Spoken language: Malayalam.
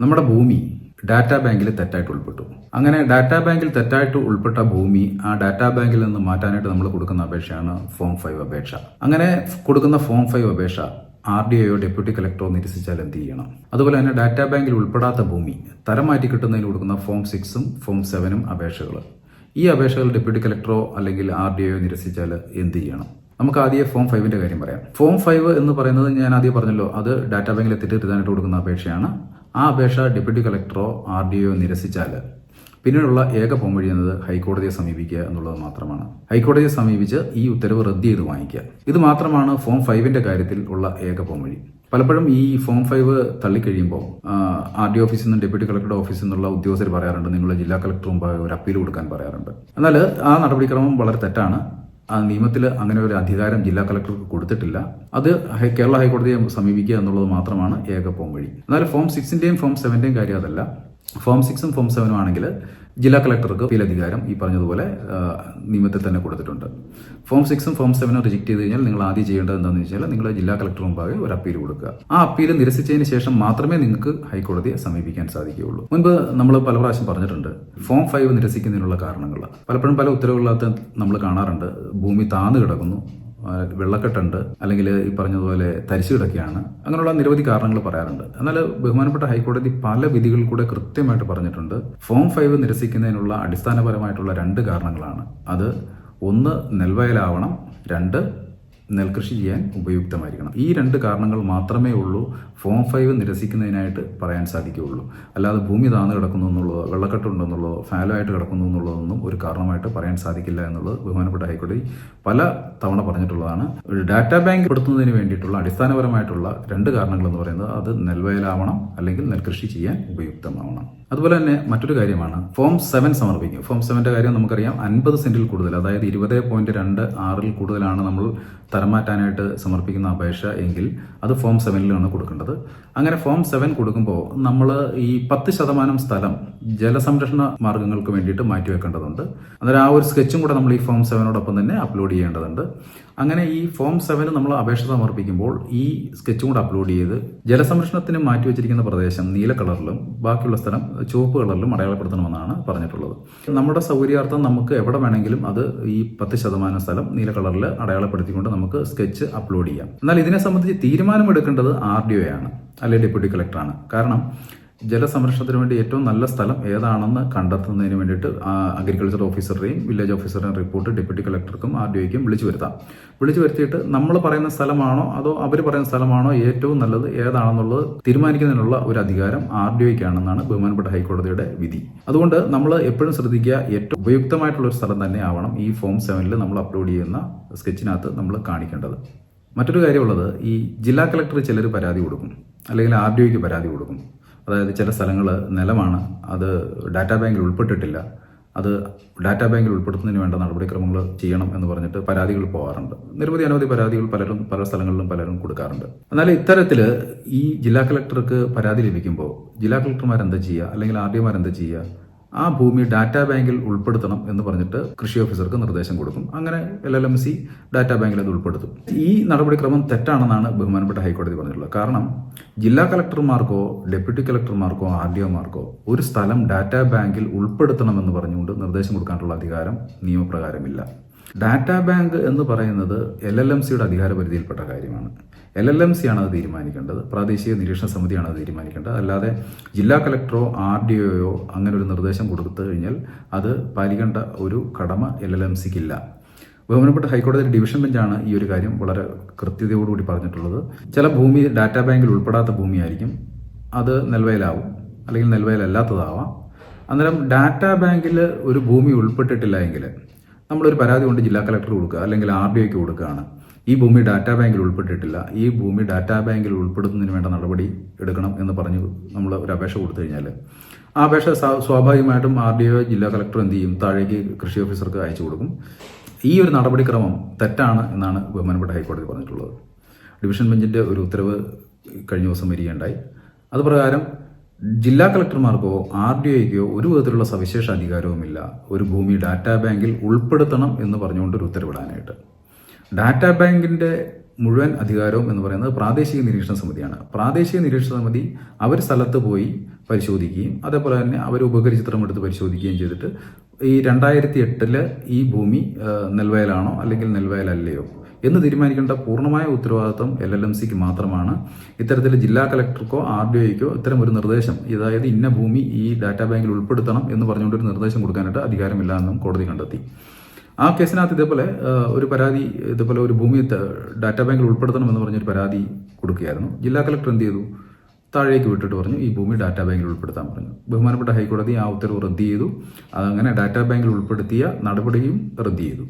നമ്മുടെ ഭൂമി ഡാറ്റാ ബാങ്കിൽ തെറ്റായിട്ട് ഉൾപ്പെട്ടു. അങ്ങനെ ഡാറ്റാ ബാങ്കിൽ തെറ്റായിട്ട് ഉൾപ്പെട്ട ഭൂമി ആ ഡാറ്റാ ബാങ്കിൽ നിന്ന് മാറ്റാനായിട്ട് നമ്മൾ കൊടുക്കുന്ന അപേക്ഷയാണ് ഫോം ഫൈവ് അപേക്ഷ. അങ്ങനെ കൊടുക്കുന്ന ഫോം ഫൈവ് അപേക്ഷ ആർ ഡി ഒയോ ഡെപ്യൂട്ടി കളക്ടറോ നിരസിച്ചാൽ എന്ത് ചെയ്യണം? അതുപോലെ തന്നെ ഡാറ്റാ ബാങ്കിൽ ഉൾപ്പെടാത്ത ഭൂമി തരം മാറ്റി കിട്ടുന്നതിന് കൊടുക്കുന്ന ഫോം സിക്സും ഫോം സെവനും അപേക്ഷകൾ. ഈ അപേക്ഷകൾ ഡെപ്യൂട്ടി കളക്ടറോ അല്ലെങ്കിൽ ആർ ഡി ഒയോ നിരസിച്ചാൽ എന്ത് ചെയ്യണം? നമുക്ക് ആദ്യം ഫോം ഫൈവിന്റെ കാര്യം പറയാം. ഫോം ഫൈവ് എന്ന് പറയുന്നത് ഞാൻ ആദ്യം പറഞ്ഞല്ലോ അത് ഡാറ്റാ ബാങ്കിൽ എത്തിയിട്ട് കൊടുക്കുന്ന അപേക്ഷയാണ്. ആ അപേക്ഷ ഡെപ്യൂട്ടി കളക്ടറോ ആർ ഡി ഒ നിരസിച്ചാൽ പിന്നീടുള്ള ഏക പോംവഴി എന്നത് ഹൈക്കോടതിയെ സമീപിക്കുക എന്നുള്ളത് മാത്രമാണ്. ഹൈക്കോടതിയെ സമീപിച്ച് ഈ ഉത്തരവ് റദ്ദ് ചെയ്ത് വാങ്ങിക്കുക. ഇത് മാത്രമാണ് ഫോം ഫൈവിന്റെ കാര്യത്തിൽ ഉള്ള ഏക പോംവഴി പലപ്പോഴും ഈ ഫോം ഫൈവ് തള്ളിക്കഴിയുമ്പോൾ ആർ ഡി ഓഫീസിൽ നിന്നും ഡെപ്യൂട്ടി കളക്ടറുടെ ഓഫീസിൽ നിന്നുള്ള ഉദ്യോഗസ്ഥർ പറയാറുണ്ട് നിങ്ങൾ ജില്ലാ കളക്ടർ ഒരു അപ്പീൽ കൊടുക്കാൻ പറയാറുണ്ട്. എന്നാൽ ആ നടപടിക്രമം വളരെ തെറ്റാണ്. ആ നിയമത്തിൽ അങ്ങനെ ഒരു അധികാരം ജില്ലാ കളക്ടർക്ക് കൊടുത്തിട്ടില്ല. അത് കേരള ഹൈക്കോടതിയെ സമീപിക്കുക എന്നുള്ളത് മാത്രമാണ് ഏക പോം വഴി. എന്നാൽ ഫോം സിക്സിന്റെയും ഫോം സെവന്റെയും കാര്യം അതല്ല. ഫോം സിക്സും ഫോം സെവനും ആണെങ്കിൽ ജില്ലാ കളക്ടർക്ക് അപ്പീൽ അധികാരം ഈ പറഞ്ഞതുപോലെ നിയമത്തിൽ തന്നെ കൊടുത്തിട്ടുണ്ട്. ഫോം സിക്സും ഫോം സെവനും റിജക്ട് ചെയ്ത് കഴിഞ്ഞാൽ നിങ്ങൾ ആദ്യം ചെയ്യേണ്ടത് എന്താണെന്ന് വെച്ചാൽ നിങ്ങൾ ജില്ലാ കളക്ടർ മുമ്പാകെ ഒരു അപ്പീൽ കൊടുക്കുക. ആ അപ്പീൽ നിരസിച്ചതിന് ശേഷം മാത്രമേ നിങ്ങൾക്ക് ഹൈക്കോടതിയെ സമീപിക്കാൻ സാധിക്കുകയുള്ളൂ. മുൻപ് നമ്മൾ പല പ്രാവശ്യം പറഞ്ഞിട്ടുണ്ട് ഫോം ഫൈവ് നിരസിക്കുന്നതിനുള്ള കാരണങ്ങൾ പലപ്പോഴും പല ഉത്തരവുകളിനകത്ത് നമ്മൾ കാണാറുണ്ട് ഭൂമി താന്നു കിടക്കുന്നു വെള്ളക്കെട്ടുണ്ട്. അല്ലെങ്കിൽ ഈ പറഞ്ഞതുപോലെ തരിശു കിടക്കുകയാണ് അങ്ങനെയുള്ള നിരവധി കാരണങ്ങൾ പറയാറുണ്ട്. എന്നാൽ ബഹുമാനപ്പെട്ട ഹൈക്കോടതി പല വിധികളിൽ കൂടെ കൃത്യമായിട്ട് പറഞ്ഞിട്ടുണ്ട്. ഫോം ഫൈവ് നിരസിക്കുന്നതിനുള്ള അടിസ്ഥാനപരമായിട്ടുള്ള രണ്ട് കാരണങ്ങളാണ്. അത് ഒന്ന് നെൽവയലാവണം രണ്ട് നെൽകൃഷി ചെയ്യാൻ ഉപയുക്തമായിരിക്കണം. ഈ രണ്ട് കാരണങ്ങൾ മാത്രമേ ഉള്ളൂ ഫോം ഫൈവ് നിരസിക്കുന്നതിനായിട്ട് പറയാൻ സാധിക്കുകയുള്ളൂ. അല്ലാതെ ഭൂമി താഴ്ന്നു കിടക്കുന്നു എന്നുള്ളതോ വെള്ളക്കെട്ടുണ്ടെന്നുള്ളതോ ഫാലോ ആയിട്ട് കിടക്കുന്നു എന്നുള്ളതൊന്നും ഒരു കാരണമായിട്ട് പറയാൻ സാധിക്കില്ല എന്നുള്ളത് ബഹുമാനപ്പെട്ട ഹൈക്കോടതി പല തവണ പറഞ്ഞിട്ടുള്ളതാണ്. ഒരു ഡാറ്റ ബാങ്ക് പെടുത്തുന്നതിന് വേണ്ടിയിട്ടുള്ള അടിസ്ഥാനപരമായിട്ടുള്ള രണ്ട് കാരണങ്ങൾ എന്ന് പറയുന്നത് അത് നെൽവയലാവണം അല്ലെങ്കിൽ നെൽകൃഷി ചെയ്യാൻ ഉപയുക്തമാവണം. അതുപോലെ തന്നെ മറ്റൊരു കാര്യമാണ്. ഫോം സെവൻ സമർപ്പിക്കും. ഫോം സെവന്റെ കാര്യം നമുക്കറിയാം. അൻപത് സെന്റിൽ കൂടുതൽ അതായത് ഇരുപത് പോയിന്റ് രണ്ട് ആറിൽ കൂടുതലാണ് നമ്മൾ തരം മാറ്റാനായിട്ട് സമർപ്പിക്കുന്ന അപേക്ഷ എങ്കിൽ അത് ഫോം സെവനിലാണ് കൊടുക്കേണ്ടത്. അങ്ങനെ ഫോം സെവൻ കൊടുക്കുമ്പോൾ നമ്മൾ ഈ പത്ത് ശതമാനം സ്ഥലം ജലസംരക്ഷണ മാർഗങ്ങൾക്ക് വേണ്ടിയിട്ട് മാറ്റിവെക്കേണ്ടതുണ്ട് അന്നേരം ആ ഒരു സ്കെച്ചും കൂടെ നമ്മൾ ഈ ഫോം സെവനോടൊപ്പം തന്നെ അപ്ലോഡ് ചെയ്യേണ്ടതുണ്ട്. അങ്ങനെ ഈ ഫോം സെവന് നമ്മൾ അപേക്ഷ സമർപ്പിക്കുമ്പോൾ ഈ സ്കെച്ചും കൂടെ അപ്ലോഡ് ചെയ്ത് ജലസംരക്ഷണത്തിന് മാറ്റിവെച്ചിരിക്കുന്ന പ്രദേശം നീല കളറിലും ബാക്കിയുള്ള സ്ഥലം ചുവപ്പ് കളറിലും അടയാളപ്പെടുത്തണമെന്നാണ് പറഞ്ഞിട്ടുള്ളത്. നമ്മുടെ സൗകര്യാർത്ഥം നമുക്ക് എവിടെ വേണമെങ്കിലും അത് ഈ പത്ത് ശതമാനം സ്ഥലം നീല കളറിൽ അടയാളപ്പെടുത്തിക്കൊണ്ട് നമുക്ക് സ്കെച്ച് അപ്ലോഡ് ചെയ്യാം. എന്നാൽ ഇതിനെ സംബന്ധിച്ച് തീരുമാനമെടുക്കേണ്ടത് ആർ ഡി ഒ ആണ് അല്ലെങ്കിൽ ഡെപ്യൂട്ടി കളക്ടറാണ്. കാരണം ജലസംരക്ഷണത്തിന് വേണ്ടി ഏറ്റവും നല്ല സ്ഥലം ഏതാണെന്ന് കണ്ടെത്തുന്നതിന് വേണ്ടിയിട്ട് അഗ്രികൾച്ചർ ഓഫീസറുടെയും വില്ലേജ് ഓഫീസറുടെയും റിപ്പോർട്ട് ഡെപ്യൂട്ടി കളക്ടർക്കും ആർ ഡി ഒക്കും വിളിച്ചു വരുത്താം. വിളിച്ചു വരുത്തിയിട്ട് നമ്മൾ പറയുന്ന സ്ഥലമാണോ അതോ അവർ പറയുന്ന സ്ഥലമാണോ ഏറ്റവും നല്ലത് ഏതാണെന്നുള്ളത് തീരുമാനിക്കുന്നതിനുള്ള ഒരു അധികാരം ആർ ഡി ഒക്കാണെന്നാണ് ബഹുമാനപ്പെട്ട ഹൈക്കോടതിയുടെ വിധി. അതുകൊണ്ട് നമ്മൾ എപ്പോഴും ശ്രദ്ധിക്കുക ഏറ്റവും ഉപയുക്തമായിട്ടുള്ള ഒരു സ്ഥലം തന്നെ ആവണം ഈ ഫോം സെവനിൽ നമ്മൾ അപ്ലോഡ് ചെയ്യുന്ന സ്കെച്ചിനകത്ത് നമ്മൾ കാണിക്കേണ്ടത്. മറ്റൊരു കാര്യമുള്ളത് ഈ ജില്ലാ കളക്ടർ ചിലർ പരാതി കൊടുക്കും അല്ലെങ്കിൽ ആർ ഡി ഒക്ക് പരാതി കൊടുക്കും. അതായത് ചില സ്ഥലങ്ങൾ നിലമാണ്. അത് ഡാറ്റാ ബാങ്കിൽ ഉൾപ്പെട്ടിട്ടില്ല. അത് ഡാറ്റാ ബാങ്കിൽ ഉൾപ്പെടുത്തുന്നതിന് വേണ്ട നടപടിക്രമങ്ങൾ ചെയ്യണം എന്ന് പറഞ്ഞിട്ട് പരാതികൾ പോകാറുണ്ട് നിരവധി അനവധി പരാതികൾ പലരും പല സ്ഥലങ്ങളിലും പലരും കൊടുക്കാറുണ്ട്. എന്നാൽ ഇത്തരത്തിൽ ഈ ജില്ലാ കളക്ടർക്ക് പരാതി ലഭിക്കുമ്പോൾ ജില്ലാ കളക്ടർമാർ എന്താ ചെയ്യുക? അല്ലെങ്കിൽ ആർ ഡിമാർ എന്താ ചെയ്യുക? ആ ഭൂമി ഡാറ്റാ ബാങ്കിൽ ഉൾപ്പെടുത്തണം എന്ന് പറഞ്ഞിട്ട് കൃഷി ഓഫീസർക്ക് നിർദ്ദേശം കൊടുക്കും. അങ്ങനെ L L M C data ബാങ്കിൽ അത് ഉൾപ്പെടുത്തും. ഈ നടപടിക്രമം തെറ്റാണെന്നാണ് ബഹുമാനപ്പെട്ട ഹൈക്കോടതി പറഞ്ഞിട്ടുള്ളത്. കാരണം ജില്ലാ കളക്ടർമാർക്കോ ഡെപ്യൂട്ടി കളക്ടർമാർക്കോ ആർ ഡി ഒമാർക്കോ ഒരു സ്ഥലം ഡാറ്റാ ബാങ്കിൽ ഉൾപ്പെടുത്തണമെന്ന് പറഞ്ഞുകൊണ്ട് നിർദ്ദേശം കൊടുക്കാനുള്ള അധികാരം നിയമപ്രകാരമില്ല. ഡാറ്റാ ബാങ്ക് എന്ന് പറയുന്നത് എൽ എൽ എം സിയുടെ അധികാരപരിധിയിൽപ്പെട്ട കാര്യമാണ്. എൽ എൽ എം സി ആണ് അത് തീരുമാനിക്കേണ്ടത്. പ്രാദേശിക നിരീക്ഷണ സമിതിയാണ് അത് തീരുമാനിക്കേണ്ടത്. അല്ലാതെ ജില്ലാ കളക്ടറോ ആർ ഡി ഒയോ അങ്ങനെ ഒരു നിർദ്ദേശം കൊടുത്തു കഴിഞ്ഞാൽ അത് പാലിക്കേണ്ട ഒരു കടമ എൽ എൽ എം സിക്കില്ല. ബഹുമാനപ്പെട്ട ഹൈക്കോടതി ഡിവിഷൻ ബെഞ്ചാണ് ഈ ഒരു കാര്യം വളരെ കൃത്യതയോടുകൂടി പറഞ്ഞിട്ടുള്ളത്. ചില ഭൂമി ഡാറ്റാ ബാങ്കിൽ ഉൾപ്പെടാത്ത ഭൂമിയായിരിക്കും. അത് നെൽവയലാവും അല്ലെങ്കിൽ നെൽവയലല്ലാത്തതാവാം അന്നേരം ഡാറ്റാ ബാങ്കിൽ ഒരു ഭൂമി ഉൾപ്പെട്ടിട്ടില്ല എങ്കിൽ നമ്മളൊരു പരാതി കൊണ്ട് ജില്ലാ കളക്ടർ കൊടുക്കുക അല്ലെങ്കിൽ ആർ ഡി ഐക്ക് കൊടുക്കുകയാണ്. ഈ ഭൂമി ഡാറ്റാ ബാങ്കിൽ ഉൾപ്പെട്ടിട്ടില്ല. ഈ ഭൂമി ഡാറ്റാ ബാങ്കിൽ ഉൾപ്പെടുത്തുന്നതിന് വേണ്ട നടപടി എടുക്കണം എന്ന് പറഞ്ഞ് നമ്മൾ ഒരു അപേക്ഷ കൊടുത്തു കഴിഞ്ഞാൽ ആ അപേക്ഷ സ്വാ- സ്വാഭാവികമായിട്ടും ആർ ഡി ഒ ജില്ലാ കളക്ടർ എന്ത് ചെയ്യും? താഴേക്ക് കൃഷി ഓഫീസർക്ക് അയച്ചു കൊടുക്കും. ഈ ഒരു നടപടിക്രമം തെറ്റാണ് എന്നാണ് ബഹുമാനപ്പെട്ട ഹൈക്കോടതി പറഞ്ഞിട്ടുള്ളത്. ഡിവിഷൻ ബെഞ്ചിന്റെ ഒരു ഉത്തരവ് കഴിഞ്ഞ ദിവസം വരികയുണ്ടായി. അതുപ്രകാരം ജില്ലാ കളക്ടർമാർക്കോ ആർ ഡി ഐക്കോ ഒരു വിധത്തിലുള്ള സവിശേഷ അധികാരവുമില്ല. ഒരു ഭൂമി ഡാറ്റാ ബാങ്കിൽ ഉൾപ്പെടുത്തണം എന്ന് പറഞ്ഞുകൊണ്ട് ഒരു ഉത്തരവിടാനായിട്ട്. ഡാറ്റാ ബാങ്കിന്റെ മുഴുവൻ അധികാരവും എന്ന് പറയുന്നത് പ്രാദേശിക നിരീക്ഷണ സമിതിയാണ്. പ്രാദേശിക നിരീക്ഷണ സമിതി അവർ സ്ഥലത്ത് പോയി പരിശോധിക്കുകയും അതേപോലെ തന്നെ അവർ ഉപകരിച്ചിത്രം എടുത്ത് പരിശോധിക്കുകയും ചെയ്തിട്ട് ഈ രണ്ടായിരത്തി എട്ടിൽ ഈ ഭൂമി നെൽവയലാണോ അല്ലെങ്കിൽ നെൽവയലല്ലയോ എന്ന് തീരുമാനിക്കേണ്ട പൂർണമായ ഉത്തരവാദിത്വം എൽ എൽ എം സിക്ക് മാത്രമാണ്. ഇത്തരത്തിൽ ജില്ലാ കളക്ടർക്കോ ആർ ഡി ഐക്കോ ഇത്തരം ഒരു നിർദ്ദേശം അതായത് ഇന്ന ഭൂമി ഈ ഡാറ്റാ ബാങ്കിൽ ഉൾപ്പെടുത്തണം എന്ന് പറഞ്ഞുകൊണ്ട് ഒരു നിർദ്ദേശം കൊടുക്കാനായിട്ട് അധികാരമില്ല എന്നും കോടതി കണ്ടെത്തി. ആ കേസിനകത്ത് ഇതേപോലെ ഒരു പരാതി ഇതേപോലെ ഒരു ഭൂമി ഡാറ്റാ ബാങ്കിൽ ഉൾപ്പെടുത്തണം എന്ന് പറഞ്ഞൊരു പരാതി കൊടുക്കുകയായിരുന്നു. ജില്ലാ കളക്ടർ എന്ത് ചെയ്തു? താഴേക്ക് വിട്ടിട്ട് പറഞ്ഞു ഈ ഭൂമി ഡാറ്റാ ബാങ്കിൽ ഉൾപ്പെടുത്താൻ പറഞ്ഞു. ബഹുമാനപ്പെട്ട ഹൈക്കോടതി ആ ഉത്തരവ് റദ്ദ് ചെയ്തു. അതങ്ങനെ ഡാറ്റാ ബാങ്കിൽ ഉൾപ്പെടുത്തിയ നടപടിയും റദ്ദ് ചെയ്തു.